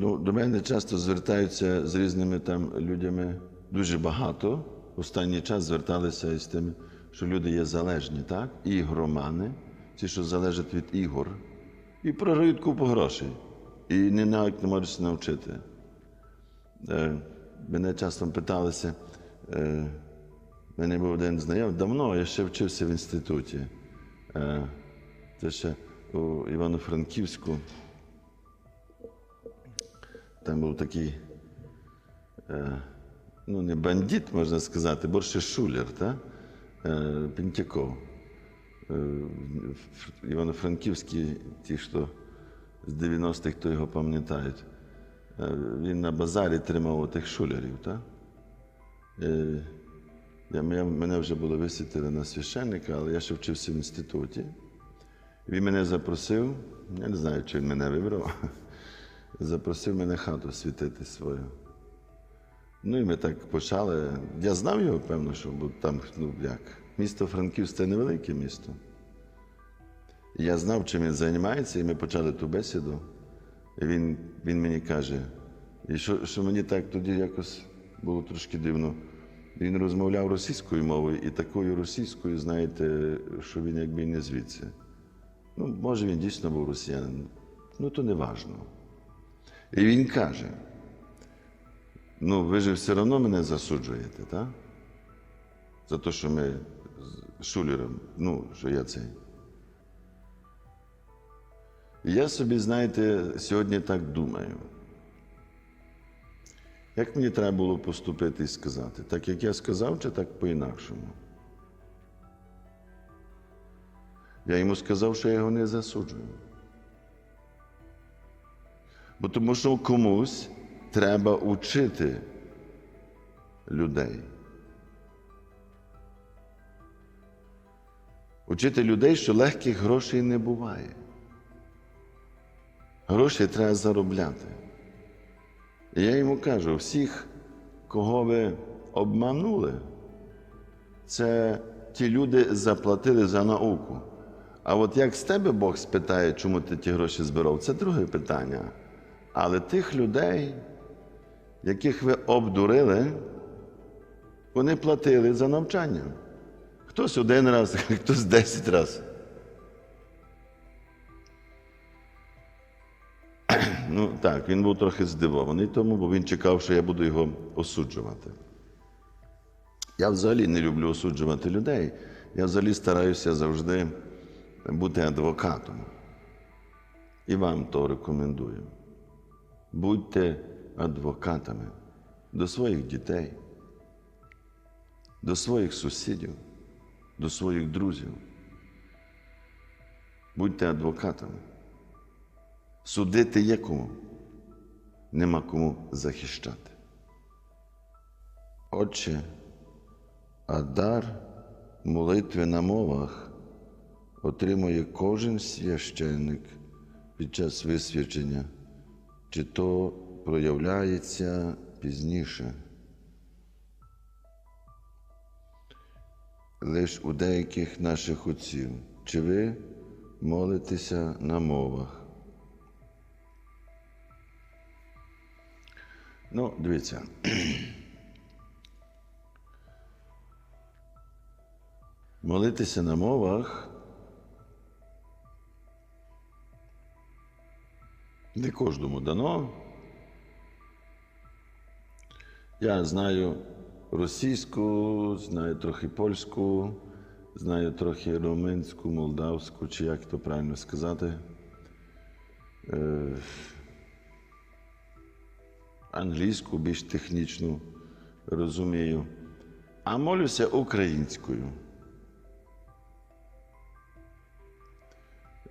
Ну, до мене часто звертаються з різними там людьми дуже багато. Останній час зверталися із тим, що люди є залежні, так? Ігромани, ті, що залежать від ігор, і програють купу грошей. І не навіть не можуть навчити. Е, мене часто питалися, е, мене був один знайомий, давно я ще вчився в інституті. Е, це ще у Івано-Франківську. Там був такий, е, ну, не бандит, можна сказати, більше шулер, та? Е, Пентяков. Е, Івано-Франківський, ті, що з 90-х, хто його пам'ятають. Він на базарі тримав тих шулерів, я, я, мене вже було висвітили на священника, але я ще вчився в інституті. Він мене запросив, я не знаю, чи він мене вибрав, запросив мене хату світити свою. Ну і ми так почали. Я знав його, певно, що там, ну як, місто Франківськ це невелике місто. Я знав, чим він займається, і ми почали ту бесіду. І він, він мені каже, і що, що мені так тоді якось було трошки дивно. Він розмовляв російською мовою і такою російською, знаєте, що він якби не звідси. Ну, може, він дійсно був росіянин, ну то не важно. І він каже: ну, ви ж все одно мене засуджуєте, так? За те, що ми з шулером, ну, що я цей. І я собі, знаєте, сьогодні так думаю. Як мені треба було поступити і сказати? Так як я сказав, чи так по-інакшому? Я йому сказав, що я його не засуджую. Бо тому що комусь треба учити людей. Учити людей, що легких грошей не буває. Гроші треба заробляти. І я йому кажу: всіх, кого ви обманули, це ті люди заплатили за науку. А от як з тебе Бог спитає, чому ти ті гроші збирав, це друге питання. Але тих людей, яких ви обдурили, вони платили за навчання. Хтось один раз, хтось десять разів. Ну так, він був трохи здивований тому, бо він чекав, що я буду його осуджувати. Я взагалі не люблю осуджувати людей. Я взагалі стараюся завжди бути адвокатом. І вам то рекомендую. Будьте адвокатами до своїх дітей, до своїх сусідів, до своїх друзів. Будьте адвокатами. Судити є кому, нема кому захищати. Отче, а дар молитви на мовах отримує кожен священник під час висвячення, чи то проявляється пізніше. Лиш у деяких наших отців, чи ви молитеся на мовах? Ну, дивіться. Молитися на мовах не кожному дано. Я знаю російську, знаю трохи польську, знаю трохи румунську, молдавську, чи як то правильно сказати. Е, англійську, більш технічну розумію, а молюся українською.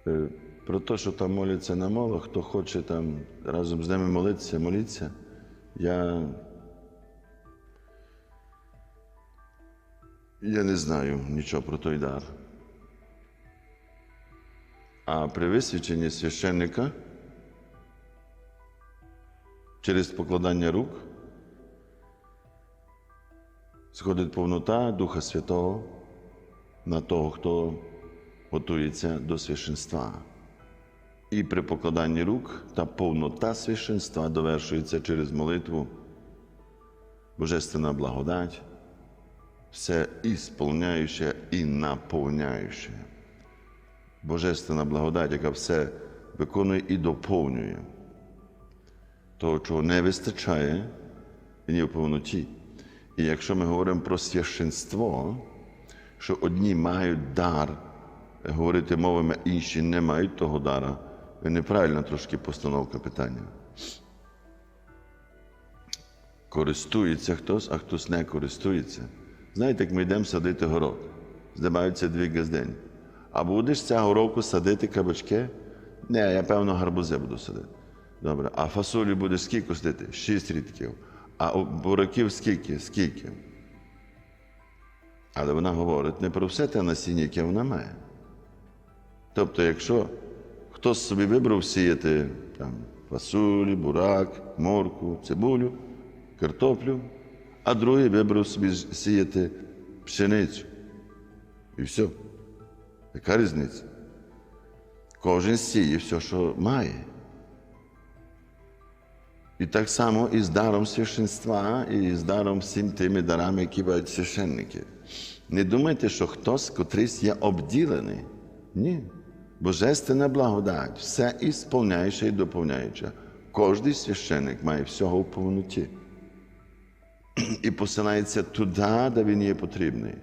Е, Про те, що там моляться мовах, хто хоче там разом з ними молитися, моліться, я, я не знаю нічого про той дар. А при висвяченні священника через покладання рук сходить повнота Духа Святого на того, хто готується до священства. І при покладанні рук та повнота священства довершується через молитву, божественна благодать, все ісполняюче і наповняюче. Божественна благодать, яка все виконує і доповнює. Того, чого не вистачає, і не в повноті. І якщо ми говоримо про священство, що одні мають дар говорити мовами, інші не мають того дара, неправильна трошки постановка питання. Користується хтось, а хтось не користується. Знаєте, як ми йдемо садити город, здимаються дві газдені. А будеш цього року садити кабачки? Не, я певно гарбузи буду садити. Добре. А фасолі будеш скільки садити? Шість рідків. А бураків скільки? Скільки? Але вона говорить не про все те насіння, яке вона має. Тобто, якщо хтось собі вибрав сіяти там, фасолі, бурак, морку, цибулю, картоплю, а другий вибрав собі сіяти пшеницю. І все. Яка різниця? Кожен сіє все, що має. І так само і з даром священства, і з даром всім тими дарами, які мають священники. Не думайте, що хтось котрийсь є обділений. Ні. Божественна благодать, все ісполняюче і доповняюче. Кожний священник має всього в повноті. І посилається туди, де він є потрібний.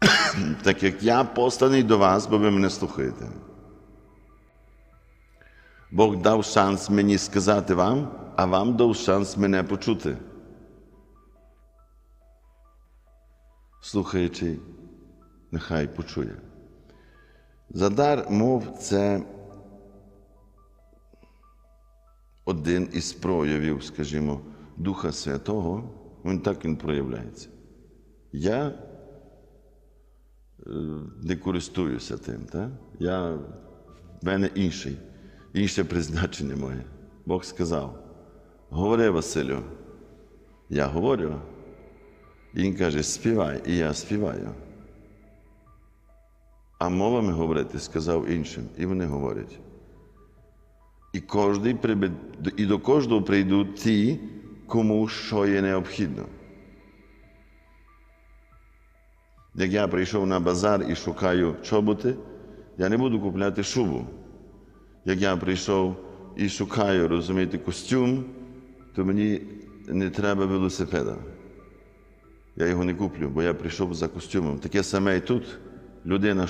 Так як я посланий до вас, бо ви мене слухаєте. Бог дав шанс мені сказати вам, а вам дав шанс мене почути. Слухаючи, нехай почує. Задар мов це один із проявів, скажімо, Духа Святого, він так він проявляється. Я е, не користуюся тим, так? Я, в мене інший, інше призначення моє. Бог сказав: говори, Василю, я говорю. І він каже, співай, і я співаю. А мовами говорити сказав іншим, і вони говорять. І кожний прибе- і до кожного прийдуть ті, кому що є необхідно. Як я прийшов на базар і шукаю чоботи, я не буду купляти шубу. Як я прийшов і шукаю, розумієте, костюм, то мені не треба велосипеда. Я його не куплю, бо я прийшов за костюмом. Таке саме і тут людина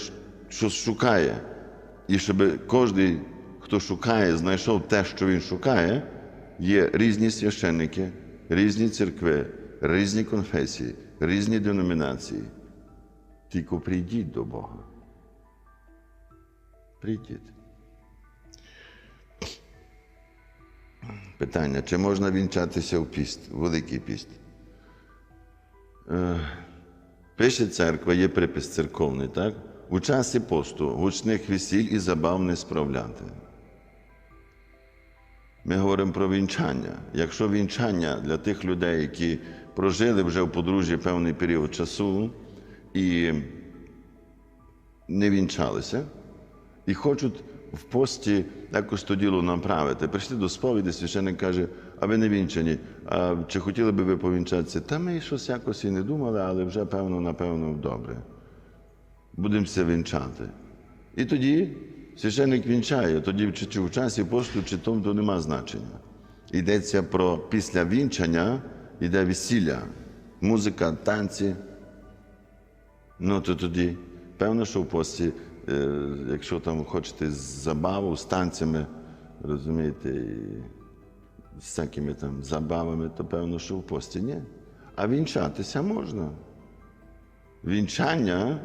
щось шукає. І щоб кожен, хто шукає, знайшов те, що він шукає, є різні священники, різні церкви, різні конфесії, різні деномінації. Тільки прийдіть до Бога. Прийдіть. Питання, чи можна вінчатися в піст, в Великий піст? Е, Пише церква, є припис церковний, так? У часі посту гучних весіль і забав не справляти. Ми говоримо про вінчання. Якщо вінчання для тих людей, які прожили вже в подружжі певний період часу і не вінчалися, і хочуть в пості якось то діло направити. Прийшли до сповіді, священник каже, а ви не вінчані, а чи хотіли би ви повінчатися? Та ми щось якось і не думали, але вже певно, напевно, добре. Будемося вінчати. І тоді священник вінчає, тоді чи, в часі посту, чи тому, то нема значення. Йдеться про після вінчання, йде весілля, музика, танці. Ну, то тоді, певно, що в пості, е, якщо там хочете забаву з танцями, розумієте, і з всякими там забавами, то певно, що в пості ні. А вінчатися можна. Вінчання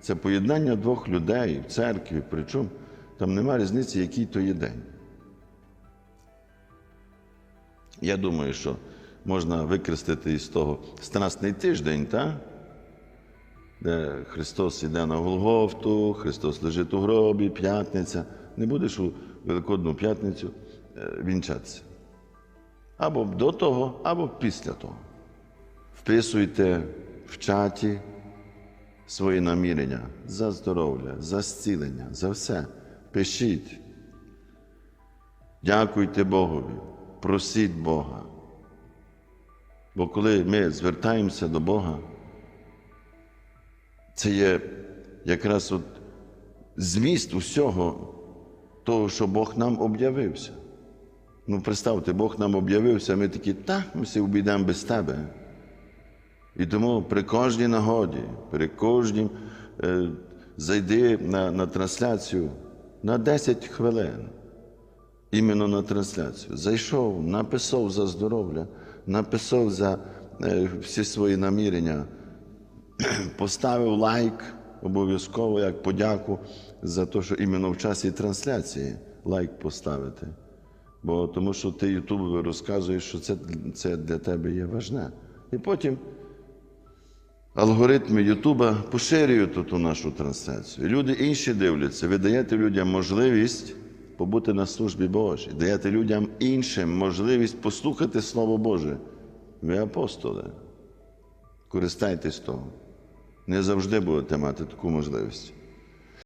це поєднання двох людей в церкві, причому там нема різниці, який то є день. Я думаю, що можна використати із того страсний тиждень, так? де Христос іде на Голгофту, Христос лежить у гробі, п'ятниця. Не будеш у Великодну п'ятницю е, вінчатися. Або до того, або після того. Вписуйте в чаті свої намірення за здоров'я, за зцілення, за все. Пишіть. Дякуйте Богові, просіть Бога. Бо коли ми звертаємося до Бога, це є якраз от зміст усього того, що Бог нам об'явився. Ну, представте, Бог нам об'явився, ми такі, так, ми всі обійдемо без тебе. І тому при кожній нагоді, при кожній е, зайди на, на трансляцію на 10 хвилин. Іменно на трансляцію. Зайшов, написав за здоров'я, написав за е, всі свої намірення, поставив лайк обов'язково як подяку за те, що іменно в часі трансляції лайк поставити. Бо тому що ти Ютубові розказуєш, що це, це для тебе є важне. І потім алгоритми Ютуба поширюють ту нашу трансляцію. Люди інші дивляться, ви даєте людям можливість побути на службі Божій, даєте людям іншим можливість послухати Слово Боже. Ви апостоли. Користайтесь того. Не завжди будете мати таку можливість.